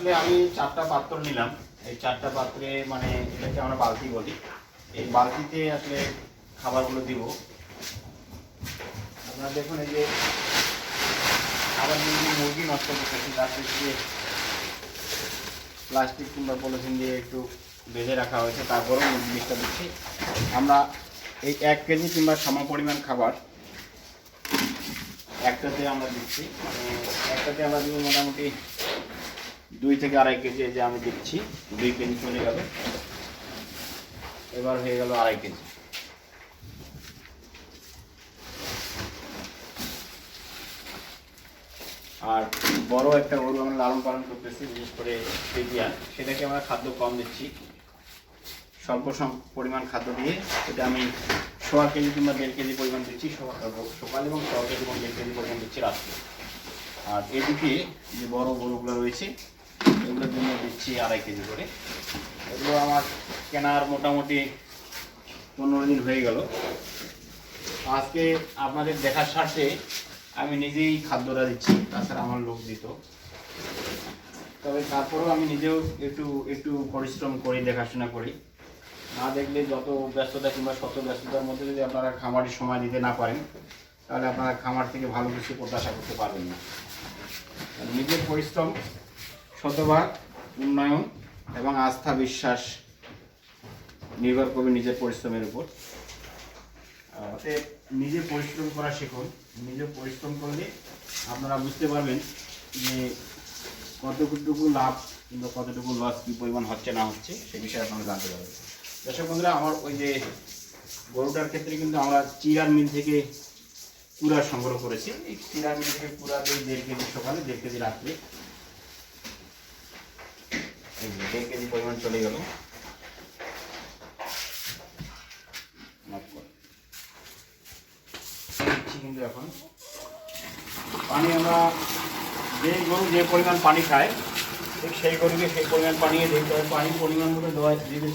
আসলে আমি চারটা পাত্র নিলাম। এই চারটা পাত্রে মানে এটাকে আমরা বালতি বলি। এই বালতিতে আসলে খাবারগুলো দিব। আপনারা দেখুন এই যে খাবার মুরগি নষ্ট করতেছি, তার দিয়ে প্লাস্টিক কিংবা পলিথিন দিয়ে একটু বেঁধে রাখা হয়েছে, তারপরেও জিনিসটা দিচ্ছি। আমরা এই এক কেজি কিংবা সম পরিমাণ খাবার একটাতে আমরা দিচ্ছি। মানে একটাতে আমরা দিব মোটামুটি দুই থেকে আড়াই কেজি যে আমি দিচ্ছি, দুই কেজি চলে গেল। এবার হয়ে গেল আড়াই কেজি। আর বড় একটা গরু আমরা লালন পালন করতেছি, বিশেষ করে ফ্রিজিয়ান সেটাকে আমরা খাদ্য কম দিচ্ছি। স্বল্প পরিমাণ খাদ্য দিয়ে এটা আমি সোয়া কেজি কিংবা দেড় কেজি পরিমাণ দিচ্ছি সকা- সকাল এবং সোয়া কেজি এবং দেড় কেজি পরিমাণ দিচ্ছি রাত্রে। আর এদিকে যে বড় গরুগুলো রয়েছে এগুলোর জন্য দিচ্ছি আড়াই কেজি করে। এগুলো আমার কেনার মোটামুটি পনেরো দিন হয়ে গেল। আজকে আপনাদের দেখার স্বার্থে আমি নিজেই খাদ্যটা দিচ্ছি, তাছাড়া আমার লোক দিত। তবে তারপরেও আমি নিজেও একটু একটু পরিশ্রম করি, দেখাশোনা করি। না দেখলে যত ব্যস্ততা কিংবা শত ব্যস্ততার মধ্যে যদি আপনারা খামারে সময় দিতে না পারেন, তাহলে আপনারা খামার থেকে ভালো কিছু প্রত্যাশা করতে পারবেন না। নিজের পরিশ্রম শতভাগ উন্নয়ন এবং আস্থা, বিশ্বাস নির্ভর করবে নিজের পরিশ্রমের উপর। নিজে পরিশ্রম করা শিখুন। নিজে পরিশ্রম করলে আপনারা বুঝতে পারবেন যে কতটুকু লাভ কিংবা কতটুকু লস কী পরিমাণ হচ্ছে না হচ্ছে, সে বিষয়ে আপনারা জানতে পারবেন। দর্শক বন্ধুরা, আমার ওই যে গরুটার ক্ষেত্রে কিন্তু আমরা চিরার মিল থেকে পুরা সংগ্রহ করেছি। এই চিরার মিল থেকে পুরা দিই দেড় কেজি সকালে, দেড় কেজি রাত্রে দেড় কেজি পরিমাণ চলে গেল। কিন্তু এখন। পানি আমরা যে গরু যে পরিমাণ পানি খায়, ঠিক সেই গরুকে সেই পরিমাণ পানি দিতে হবে। পানির পরিমাণ মতো দেওয়া দিতে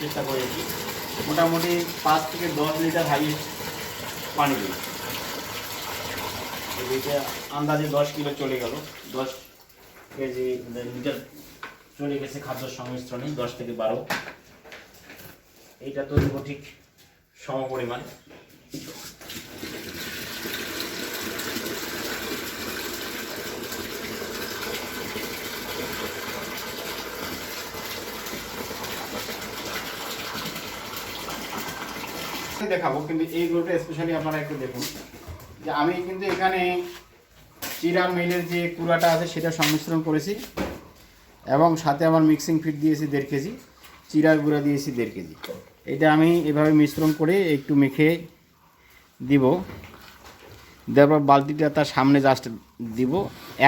চেষ্টা করেছি। মোটামুটি পাঁচ থেকে দশ লিটার হাইয়েস্ট পানি দিই। এইটা আন্দাজে দশ কিলো চলে গেল। দশ কেজি লিটার চলে গেছে খাদ্য সংমিশ্রণে, দশ থেকে বারো। এইটা তো দেবো ঠিক সম দেখাবো, কিন্তু এই গরুটা স্পেশালি আপনারা একটু দেখুন। যে আমি কিন্তু এখানে চিরা মিলের যে কুড়াটা আছে, সেটা সংমিশ্রণ করেছি। এবং সাথে আমার মিক্সিং ফিট দিয়েছি দেড় কেজি, চিরার গুঁড়া দিয়েছি দেড় কেজি। এটা আমি এভাবে মিশ্রণ করে একটু মেখে দিব। দেওয়ার বালতিটা তার সামনে জাস্ট দিব।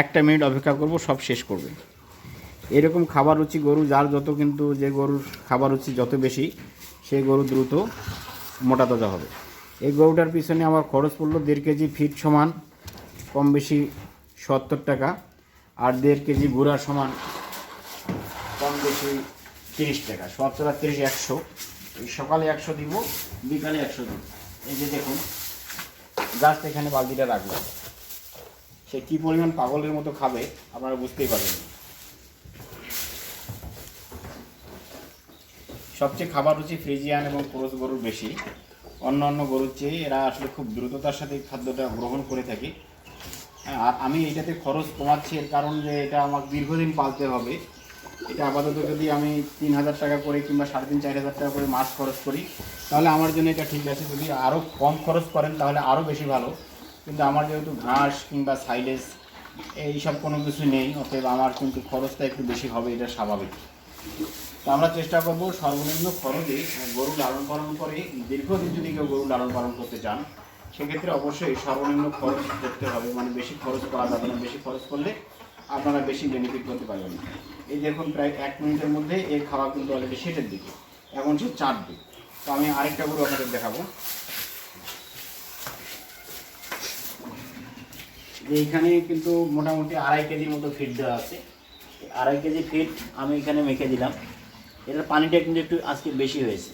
একটা মিনিট অপেক্ষা করব, সব শেষ করবে। এরকম খাবার রুচি গরু, যার যত কিন্তু যে গরুর খাবার রুচি যত বেশি সেই গরু দ্রুত মোটা তাজা হবে। এই গরুটার পিছনে আমার খরচ পড়ল দেড় কেজি ফিট সমান কম বেশি সত্তর টাকা, আর দেড় কেজি গুঁড়ার সমান বেশি তিরিশ টাকা আর তিরিশ একশো। সকালে একশো দিব, বিকালে একশো দিব। এই যে দেখুন জাস্ট এখানে বালতিটা রাখল সে কী পরিমাণ পাগলের মতো খাবে, আপনারা বুঝতেই পারবেন সবচেয়ে খাবার রুচি ফ্রিজিয়ান এবং ক্রোস গরুর বেশি। অন্য অন্য গরুর চেয়ে এরা আসলে খুব দ্রুততার সাথে খাদ্যটা গ্রহণ করে থাকে। আর আমি এটাতে খরচ কমাচ্ছি এর কারণ যে এটা আমাকে দীর্ঘদিন পালতে হবে। এটা আপাতত যদি আমি তিন হাজার টাকা করে কিংবা সাড়ে তিন, চার হাজার টাকা করে মাস খরচ করি, তাহলে আমার জন্য এটা ঠিক আছে। যদি আরও কম খরচ করেন, তাহলে আরও বেশি ভালো। কিন্তু আমার যেহেতু ঘাস কিংবা সাইলেজ, এইসব কোনো কিছু নেই, অতএব আমার কিন্তু খরচটা একটু বেশি হবে, এটা স্বাভাবিক। তো আমরা চেষ্টা করব সর্বনিম্ন খরচে গরু লালন পালন করে, দীর্ঘদিন যদি কেউ গরু লালন পালন করতে চান, সেক্ষেত্রে অবশ্যই সর্বনিম্ন খরচ করতে হবে। মানে বেশি খরচ করা যাবে না, বেশি খরচ করলে আপনারা বেশি বেনিফিট করতে পারবেন। এই দেখুন প্রায় এক মিনিটের মধ্যে এই খাওয়া কিন্তু অলরেডি শেষের দিকে। এখন সে দিক। তো আমি আরেকটা গরু আপনাদের দেখাবো। যে এখানে কিন্তু মোটামুটি আড়াই কেজির মতো ফিট দেওয়া আছে। আড়াই কেজি ফিট আমি এখানে মেখে দিলাম। এটার পানিটা কিন্তু একটু আজকে বেশি হয়েছে।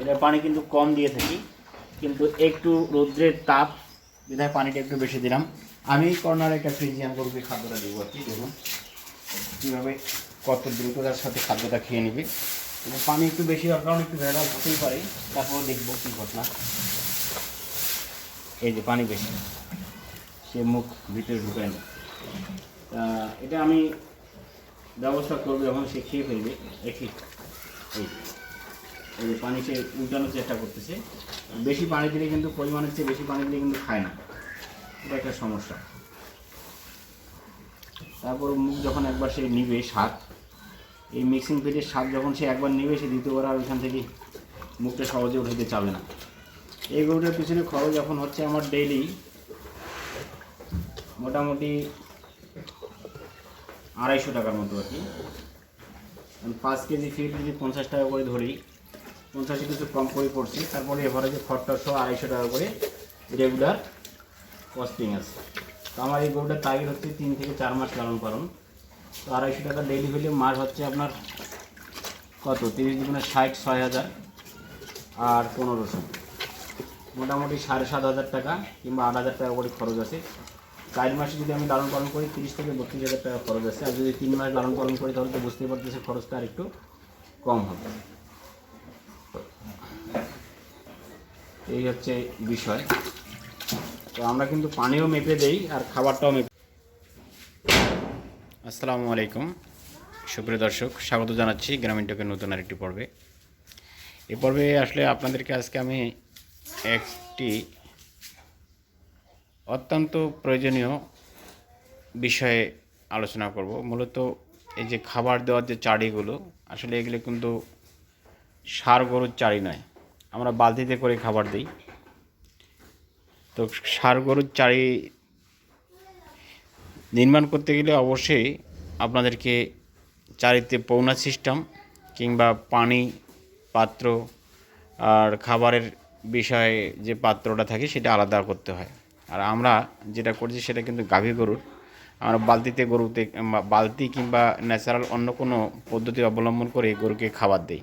এটার পানি কিন্তু কম দিয়ে থাকি। কিন্তু একটু রৌদ্রের তাপ বিধায় পানিটা একটু বেশি দিলাম। আমি কর্নার একটা ফ্রিজিয়ান গরুকে খাদ্যটা দেবো আর কি, দেখুন। কীভাবে কত দ্রুততার সাথে খাদ্যটা খেয়ে নেবে? এবং পানি একটু বেশি কারণে একটু ভেড়াল হতেই পারে। তারপর দেখব কী ঘটনা। এই যে পানি বেশি, সে মুখ ভিতরে ঢুকায় না। এটা আমি ব্যবস্থা করব যখন সে খেয়ে ফেলবে। দেখি। এই এই যে পানি সে উল্টানোর চেষ্টা করতেছে। বেশি পানি দিলে কিন্তু, পরিমাণের চেয়ে বেশি পানি দিলে কিন্তু খায় না। এটা একটা সমস্যা। তারপর মুখ যখন একবার সে নিবে স্বাদ, এই মিক্সিং ফিটের স্বাদ যখন সে একবার নেবে, সে দ্বিতীয়বার আর ওইখান থেকে মুখটা সহজে উঠাতে চাবে না। এই গরুটার পিছনে খরচ যখন হচ্ছে আমার ডেইলি মোটামুটি আড়াইশো টাকার মতো আর কি। পাঁচ কেজি ফিট যদি পঞ্চাশ টাকা করে ধরি, পঞ্চাশে কিছু কম করে পড়ছি তারপরে এভারেজে খরটা সহ আড়াইশো টাকা করে রেগুলার কস্টিং আছে। তো আমার এই গরুটার টার্গেট হচ্ছে তিন থেকে চার মাস লালন পালন। তো আড়াইশো টাকা ডেইলি হলে মাস হচ্ছে আপনার কত? তিরিশ দুগুণে ষাট, ছয় হাজার আর পনেরোশো। মোটামুটি সাড়ে সাত হাজার টাকা কিংবা আট হাজার টাকা করে খরচ আছে। চার মাসে যদি আমি লালন পালন করি, তিরিশ থেকে বত্রিশ হাজার টাকা খরচ আছে। আর যদি তিন মাস লালন পালন করি, তাহলে তো বুঝতেই পারতেছে খরচটা আর একটু কম হবে। এই হচ্ছে বিষয়। তো আমরা কিন্তু পানিও মেপে দেই আর খাবারটাও মেপে আসসালামু আলাইকুম। সুপ্রিয় দর্শক, স্বাগত জানাচ্ছি গ্রামীণ টকের নতুন আরেকটি পর্বে। এ পর্বে আসলে আপনাদেরকে আজকে আমি একটি অত্যন্ত প্রয়োজনীয় বিষয়ে আলোচনা করব। মূলত এই যে খাবার দেওয়ার যে চাড়িগুলো, আসলে এগুলো কিন্তু সার গরুর চাড়ি নয়। আমরা বালতিতে করে খাবার দিই। তো সার গরুর চারি নির্মাণ করতে গেলে অবশ্যই আপনাদেরকে চারিতে পৌনা সিস্টেম কিংবা পানি, পাত্র আর খাবারের বিষয়ে যে পাত্রটা থাকে সেটা আলাদা করতে হয়। আর আমরা যেটা করছি সেটা কিন্তু গাভী গরুর। আমরা বালতিতে গরুতে বালতি কিংবা ন্যাচারাল অন্য কোনো পদ্ধতি অবলম্বন করে গরুকে খাবার দেই।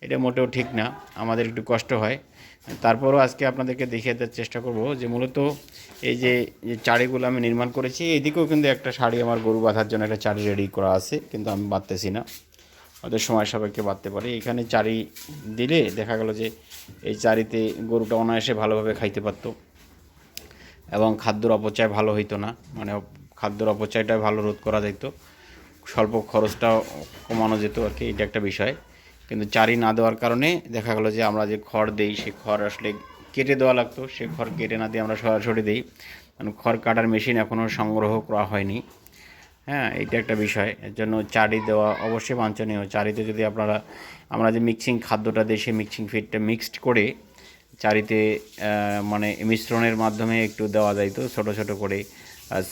এটা মোটেও ঠিক না। আমাদের একটু কষ্ট হয়। তারপরও আজকে আপনাদেরকে দেখিয়ে দেওয়ার চেষ্টা করব যে মূলত এই যে চাড়িগুলো আমি নির্মাণ করেছি, এদিকেও কিন্তু একটা শাড়ি আমার গরু বাঁধার জন্য একটা চাড়ি রেডি করা আছে, কিন্তু আমি বাঁধতেছি না। ওদের সময় সাপেক্ষে বাঁধতে পারি। এখানে চারি দিলে দেখা গেল যে এই চারিতে গরুটা অনায়াসে ভালোভাবে খাইতে পারতো এবং খাদ্যর অপচয় ভালো হইতো না। মানে খাদ্যর অপচয়টা ভালো রোধ করা যেত স্বল্প খরচটাও কমানো যেত আর কি, এটা একটা বিষয়। কিন্তু চারি না দেওয়ার কারণে দেখা গেলো যে আমরা যে খড় দেই সেই খড় আসলে কেটে দেওয়া লাগতো। সে খড় কেটে না দিয়ে আমরা সরাসরি দিই। কারণ খড় কাটার মেশিন এখনও সংগ্রহ করা হয়নি। হ্যাঁ এটা একটা বিষয়। এর জন্য চারি দেওয়া অবশ্যই বাঞ্ছনীয়। চারিতে যদি আপনারা আমরা যে মিক্সিং খাদ্যটা দিই সেই মিক্সিং ফিডটা মিক্সড করে চারিতে মানে মিশ্রণের মাধ্যমে একটু দেওয়া যায় তো ছোটো ছোটো করে।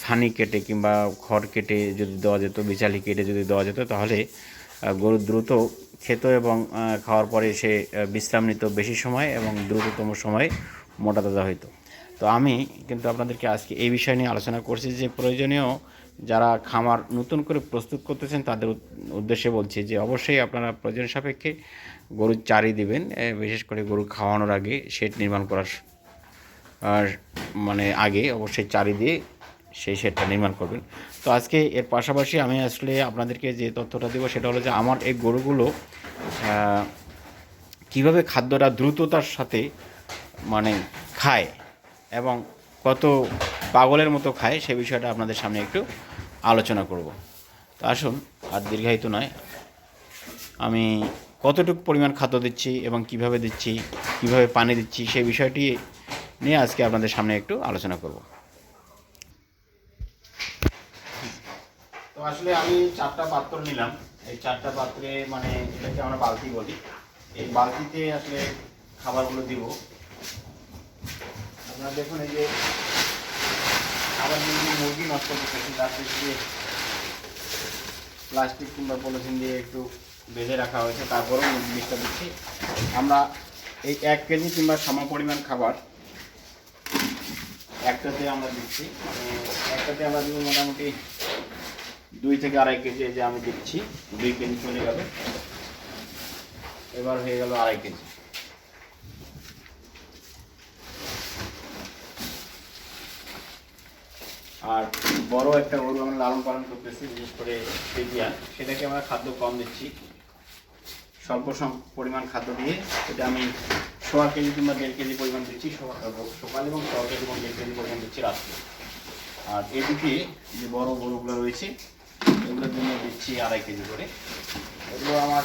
ছানি কেটে কিংবা খড় কেটে যদি দেওয়া যেত বিচালি কেটে যদি দেওয়া যেত তাহলে আহ, গরু দ্রুত খেত এবং খাওয়ার পরে সে বিশ্রাম নিত বেশি সময় এবং দ্রুততম সময়ে মোটা তাজা হইতো। তো আমি কিন্তু আপনাদেরকে আজকে এই বিষয় নিয়ে আলোচনা করছি যে প্রয়োজনীয় যারা খামার নতুন করে প্রস্তুত করতেছেন তাদের উদ্দেশ্যে বলছি যে অবশ্যই আপনারা প্রয়োজন সাপেক্ষে গরুর চারি দিবেন বিশেষ করে গরু খাওয়ানোর আগে শেড নির্মাণ করার মানে আগে অবশ্যই চারি দিয়ে সেই শেডটা নির্মাণ করবেন। তো আজকে এর পাশাপাশি আমি আসলে আপনাদেরকে যে তথ্যটা দেবো সেটা হলো যে আমার এই গরুগুলো কীভাবে খাদ্যটা দ্রুততার সাথে মানে খায় এবং কত পাগলের মতো খায় সে বিষয়টা আপনাদের সামনে একটু আলোচনা করব। তো আসুন, আর দীর্ঘায়িত নয়। আমি কতটুকু পরিমাণ খাদ্য দিচ্ছি এবং কীভাবে দিচ্ছি, কীভাবে পানি দিচ্ছি সেই বিষয়টি নিয়ে আজকে আপনাদের সামনে একটু আলোচনা করব। তো আসলে আমি চারটা পাত্র নিলাম। এই চারটা পাত্রে মানে এটাকে আমরা বালতি বলি। এই বালতিতে আসলে খাবারগুলো দিব। আপনারা দেখুন এই যে আবার যদি মুরগি নষ্ট করতেছি, তার দিয়ে প্লাস্টিক কিংবা পলিথিন দিয়ে একটু বেঁধে রাখা হয়েছে। তারপরেও মুরগি দিচ্ছি। আমরা এই এক কেজি কিংবা সম পরিমাণ খাবার একটাতে আমরা দিচ্ছি। মানে একটাতে আমরা দিব মোটামুটি দুই থেকে আড়াই কেজি যে আমি দিচ্ছি, দুই কেজি চলে গেল। এবার হয়ে গেল আড়াই কেজি। আর বড় একটা গরু আমরা লালন পালন করতেছি, বিশেষ করে ফ্রিজিয়ান সেটাকে আমরা খাদ্য কম দিচ্ছি। স্বল্প পরিমাণ খাদ্য দিয়ে এটা আমি সোয়া কেজি কিংবা দেড় কেজি পরিমাণ দিচ্ছি সকাল এবং সোয়া কেজি এবং দেড় কেজি পরিমাণ দিচ্ছি রাত্রে। আর এদিকে যে বড় গরুগুলো রয়েছে এগুলোর জন্য দিচ্ছি আড়াই কেজি করে। এগুলো আমার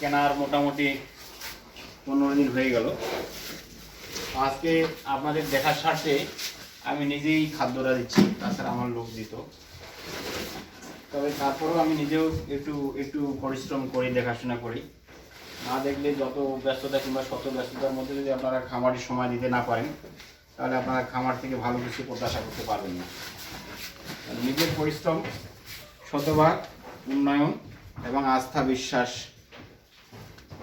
কেনার মোটামুটি পনেরো দিন হয়ে গেল। আজকে আপনাদের দেখার স্বার্থে আমি নিজেই খাদ্যটা দিচ্ছি, তাছাড়া আমার লোক দিত। তবে তারপরেও আমি নিজেও একটু একটু পরিশ্রম করি, দেখাশোনা করি। না দেখলে যত ব্যস্ততা কিংবা শত ব্যস্ততার মধ্যে যদি আপনারা খামারের সময় দিতে না পারেন, তাহলে আপনারা খামার থেকে ভালো কিছু প্রত্যাশা করতে পারবেন না। নিজের পরিশ্রম শতভাগ উন্নয়ন এবং আস্থা, বিশ্বাস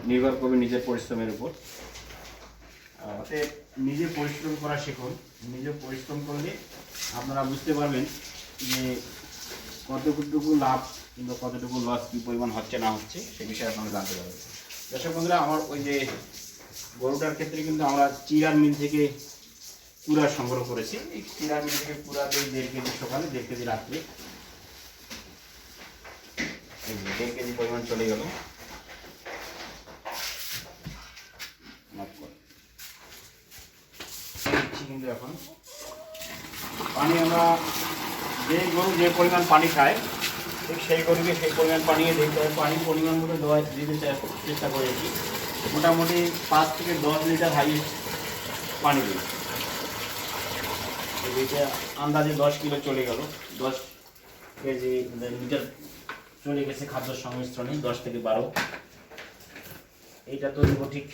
নির্ভর করবে নিজের পরিশ্রমের উপর। নিজে পরিশ্রম করা শিখুন। নিজে পরিশ্রম করলে আপনারা বুঝতে পারবেন যে কতটুকু লাভ কিংবা কতটুকু লস কী পরিমাণ হচ্ছে না হচ্ছে, সে বিষয়ে আপনারা জানতে পারবেন। দর্শক বন্ধুরা, আমার ওই যে গরুটার ক্ষেত্রে কিন্তু আমরা চিরার মিল থেকে পুরা সংগ্রহ করেছি। এই চিরার মিল থেকে পুরা দিই দেড় কেজি সকালে, দেড় কেজি রাত্রে দেড় কেজি পরিমাণ চলে গেল। কিন্তু এখন। পানি আমরা যে গরু যে পরিমাণ পানি খায়, ঠিক সেই গরুকে সেই পরিমাণ পানি দিতে হয় পানির পরিমাণ মতো দেওয়া দিতে চেষ্টা করেছি। মোটামুটি পাঁচ থেকে দশ লিটার হাইয়েস্ট পানি দিই। আন্দাজে দশ কিলো চলে গেল। দশ কেজি, লিটার চলে গেছে খাদ্য সংমিশ্রণে দশ থেকে বারো। এইটা তো ঠিক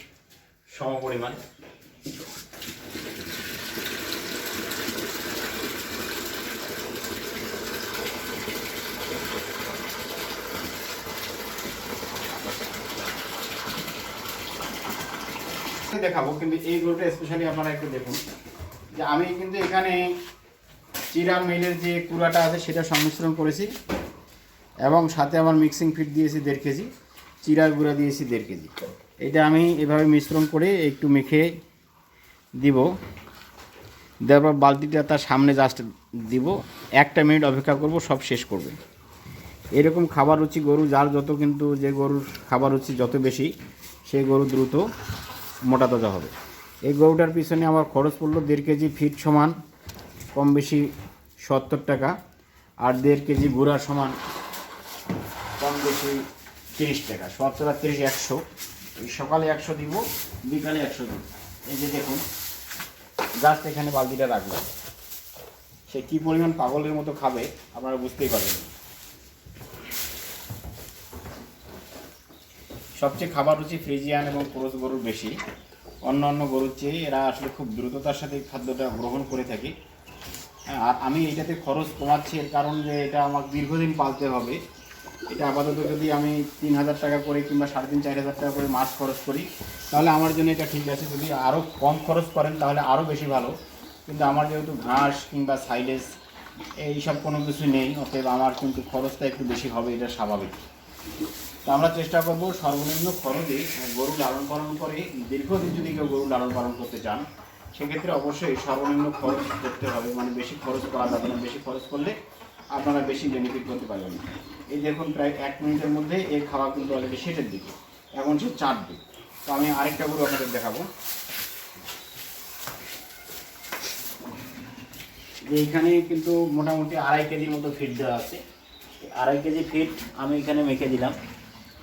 সম পরিমাণ দেখাবো, কিন্তু এই গরুটা স্পেশালি আপনারা একটু দেখুন। যে আমি কিন্তু এখানে চিরা মিলের যে কুড়াটা আছে, সেটা সংমিশ্রণ করেছি। এবং সাথে আমার মিক্সিং ফিট দিয়েছি দেড় কেজি, চিরার গুঁড়া দিয়েছি দেড় কেজি। এটা আমি এভাবে মিশ্রণ করে একটু মেখে দিব। দেওয়ার পর বালতিটা তার সামনে জাস্ট দিব। একটা মিনিট অপেক্ষা করব, সব শেষ করবে। এরকম খাবার রুচি গরু, যার যত কিন্তু যে গরুর খাবার রুচি যত বেশি সেই গরু দ্রুত মোটা তাজা হবে। এই গরুটার পিছনে আমার খরচ পড়ল দেড় কেজি ফিট সমান কম বেশি সত্তর টাকা, আর দেড় কেজি গুঁড়া সমান বেশি তিরিশ টাকা সত্তর আর তিরিশ একশো। সকালে একশো দিব বিকালে একশো দিব। এই যে দেখুন জাস্ট এখানে বালতিটা রাখলাম। সে কী পরিমাণ পাগলের মতো খাবে আপনারা বুঝতেই পারবেন সবচেয়ে খাবার রুচি ফ্রিজিয়ান এবং ক্রোস গরুর বেশি। অন্য অন্য গরুর চেয়ে এরা আসলে খুব দ্রুততার সাথে খাদ্যটা গ্রহণ করে থাকে। হ্যাঁ, আর আমি এটাতে খরচ কমাচ্ছি এর কারণ যে এটা আমাকে দীর্ঘদিন পালতে হবে। এটা আপাতত যদি আমি তিন হাজার টাকা করে কিংবা সাড়ে তিন, চার হাজার টাকা করে মাস খরচ করি, তাহলে আমার জন্য এটা ঠিক আছে। যদি আরও কম খরচ করেন, তাহলে আরও বেশি ভালো। কিন্তু আমার যেহেতু ঘাস কিংবা সাইলেজ এইসব কোনো কিছু নেই, অতএব আমার কিন্তু খরচটা একটু বেশি হবে, এটা স্বাভাবিক। তো আমরা চেষ্টা করব সর্বনিম্ন খরচে গরু লালন পালন করে, দীর্ঘদিন যদি কেউ গরু লালন পালন করতে চান, সেক্ষেত্রে অবশ্যই সর্বনিম্ন খরচ করতে হবে। মানে বেশি খরচ করা যাবে না, বেশি খরচ করলে আপনারা বেশি বেনিফিট করতে পারবেন। এই দেখুন প্রায় এক মিনিটের মধ্যে এই খাওয়া কিন্তু অলরেডি শেষের দিকে। এখন সে চার দিক তো আমি আরেকটা গরু আপনাদের দেখাবো। যে এখানে কিন্তু মোটামুটি আড়াই কেজির মতো ফিট দেওয়া আছে। আড়াই কেজি ফিট আমি এখানে মেখে দিলাম।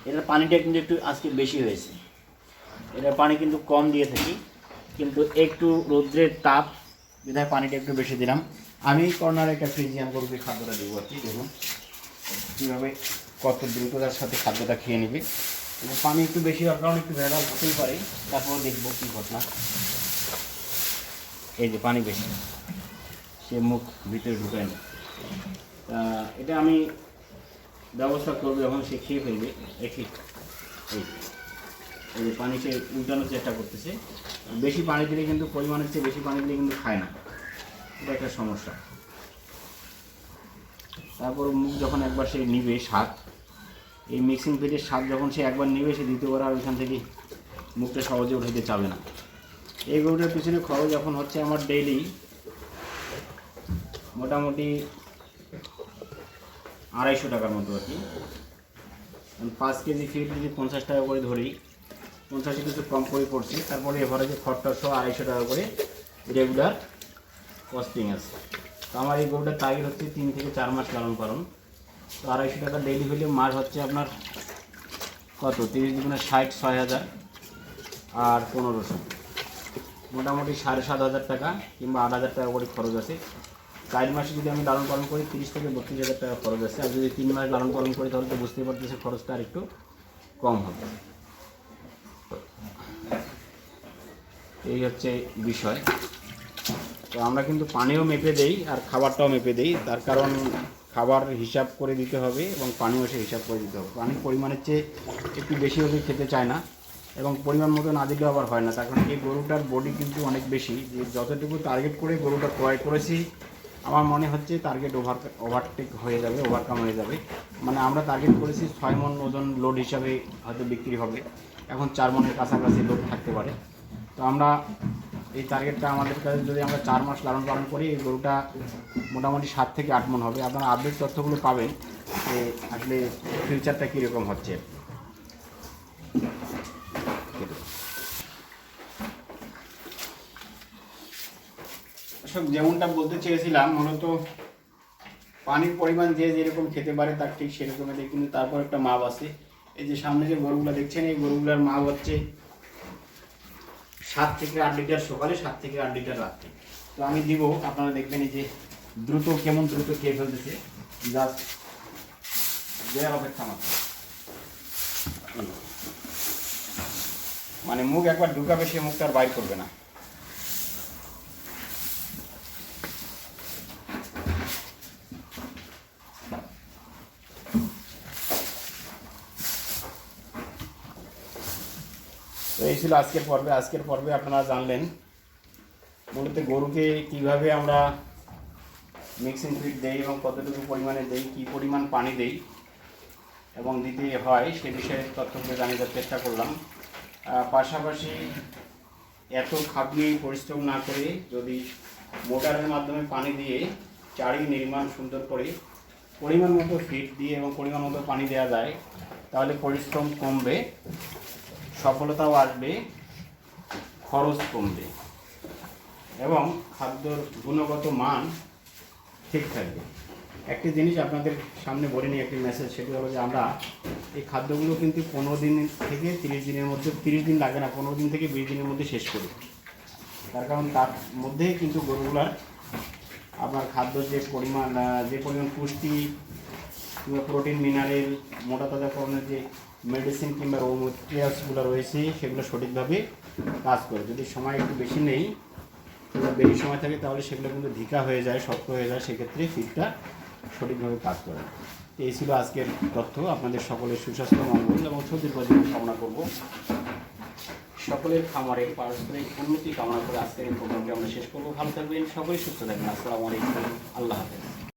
এটার পানিটা কিন্তু একটু আজকে বেশি হয়েছে। এটার পানি কিন্তু কম দিয়ে থাকি। কিন্তু একটু রৌদ্রের তাপ বিধায় পানিটা একটু বেশি দিলাম। আমি কর্নারে একটা ফ্রিজিয়ান গরুকে খাদ্যটা দেবো আর কি, দেখুন। কীভাবে কত দ্রুততার সাথে খাদ্যটা খেয়ে নেবে। পানি একটু বেশি হওয়ার কারণে একটু ভেড়াল হতেই পারে। তারপরে দেখব কী ঘটনা। এই যে পানি বেশি, সে মুখ ভিতরে ঢুকায় না। তা এটা আমি ব্যবস্থা করব যখন সে খেয়ে ফেলবে। দেখি। এই এই যে পানি সে উল্টানোর চেষ্টা করতেছে। বেশি পানি দিলে কিন্তু, পরিমাণের চেয়ে বেশি পানি দিলে কিন্তু খায় না। এটা একটা সমস্যা। তারপর মুখ যখন একবার সে নিবে স্বাদ, এই মিক্সিং ফিটের স্বাদ যখন সে একবার নিবে, সে দ্বিতীয়বার আর ওইখান থেকে মুখটা সহজে উঠাইতে চাবে না। এই গরুটার পিছনে খরচ এখন হচ্ছে আমার ডেইলি মোটামুটি আড়াইশো টাকার মতো আর কি। পাঁচ কেজি ফিট যদি পঞ্চাশ টাকা করে ধরি, পঞ্চাশে কিছু কম করে পড়ছে, তারপরে এভারেজে খরটা সহ আড়াইশো টাকা করে রেগুলার কস্টিং আছে। তো আমার এই গরুটা টার্গেট হচ্ছে, তিন থেকে চার মাস লালন পালন। তো আড়াইশো টাকা ডেইলি হলে মাস হচ্ছে আপনার কত? তিরিশ দুগুণে ষাট, ছয় হাজার আর পনেরোশো। মোটামুটি সাড়ে সাত হাজার টাকা কিংবা আট হাজার টাকা করে খরচ আছে। চার মাসে যদি আমি লালন পালন করি, তিরিশ থেকে বত্রিশ হাজার টাকা খরচ আছে। আর যদি তিন মাস লালন পালন করি, তাহলে তো বুঝতেই পারতেছে খরচটা আর একটু কম হবে। এই হচ্ছে বিষয়। তো আমরা কিন্তু পানিও মেপে দেই আর খাবারটাও মেপে দেই। তার কারণ খাবার হিসাব করে দিতে হবে এবং পানিও সে হিসাব করে দিতে হবে। পানির পরিমাণের চেয়ে একটু বেশি হলে খেতে চায় না এবং পরিমাণ মতো না দিলেও আবার হয় না। তার কারণ এই গরুটার বডি কিন্তু অনেক বেশি। যে যতটুকু টার্গেট করে গরুটা ক্রয় করেছি, আমার মনে হচ্ছে টার্গেট ওভার ওভারটেক হয়ে যাবে ওভারকাম হয়ে যাবে। মানে আমরা টার্গেট করেছি ছয় মন ওজন লোড হিসাবে হয়তো বিক্রি হবে। এখন চার মনের কাছাকাছি লোড থাকতে পারে। তো আমরা এই টার্গেটটা আমাদের কাছে যদি আমরা চার মাস লালন পালন করি, এই গরুটা মোটামুটি সাত থেকে আট মন হবে। আপনারা আপডেট তথ্যগুলো পাবেন যে আসলে ফিউচারটা কীরকম হচ্ছে। যেমনটা বলতে চেয়েছিলাম, মূলত পানির পরিমাণ যে যেরকম খেতে পারে তার ঠিক সেরকমই, কিন্তু তারপর একটা মাপ আছে। এই যে সামনে যে গরুগুলো দেখছেন, এই গরুগুলোর মাপ হচ্ছে সাত থেকে আট লিটার সকালে, সাত থেকে আট লিটার রাত্রে। তো আমি দিব, আপনারা দেখবেন এই যে দ্রুত, কেমন দ্রুত খেয়ে ফেলতেছে। জাস্ট দেওয়ার অপেক্ষা মাত্র। মানে মুখ একবার ঢুকাবে, সে মুখটা আর বাইর করবে না। ছিল আজকের পর্বে আজকের পর্বে আপনারা জানলেন মূলত গরুকে কীভাবে আমরা মিক্সিং ফিড দেই এবং কতটুকু পরিমাণে দেই, কী পরিমাণ পানি দেই এবং দিতে হয় সে বিষয়ে তথ্যগুলো জানিয়ে দেওয়ার চেষ্টা করলাম। পাশাপাশি এত খাটনি পরিশ্রম না করে যদি মোটরের মাধ্যমে পানি দিয়ে চারি নির্মাণ সুন্দর করে পরিমাণ মতো ফিড দিয়ে এবং পরিমাণ মতো পানি দেওয়া যায়, তাহলে পরিশ্রম কমবে। সফলতাও আসবে খরচ কমবে এবং খাদ্যর গুণগত মান ঠিক থাকবে। একটি জিনিস আপনাদের সামনে বলে নিই, একটি মেসেজ সেটি হলো যে আমরা এই খাদ্যগুলো কিন্তু পনেরো দিন থেকে তিরিশ দিনের মধ্যে, তিরিশ দিন লাগে না, পনেরো দিন থেকে বিশ দিনের মধ্যে শেষ করি। তার কারণ তার মধ্যেই কিন্তু গরুগুলার আপনার খাদ্য যে পরিমাণ যে পরিমাণ পুষ্টি কিংবা প্রোটিন মিনারেল মোটা তাজাকরণের যে মেডিসিন কিংবা রো মেটেরিয়ালসগুলো রয়েছে, সেগুলো সঠিকভাবে কাজ করে। যদি সময় একটু বেশি নেই বেশি সময় থাকে, তাহলে সেগুলো কিন্তু ধিকা হয়ে যায়, শক্ত হয়ে যায়, সেক্ষেত্রে ফিটটা সঠিকভাবে কাজ করে। তো এই ছিল আজকের তথ্য। আপনাদের সকলের সুস্বাস্থ্য, মঙ্গল এবং সুদীর্ঘ জীবন কামনা করব। সকলের খামারের পারস্পরিক উন্নতি কামনা করে আজকের এই প্রোগ্রামটি আমরা শেষ করব। ভালো থাকবেন সকলেই সুস্থ থাকবেন। আসসালামু আলাইকুম। আল্লাহ হাফেজ।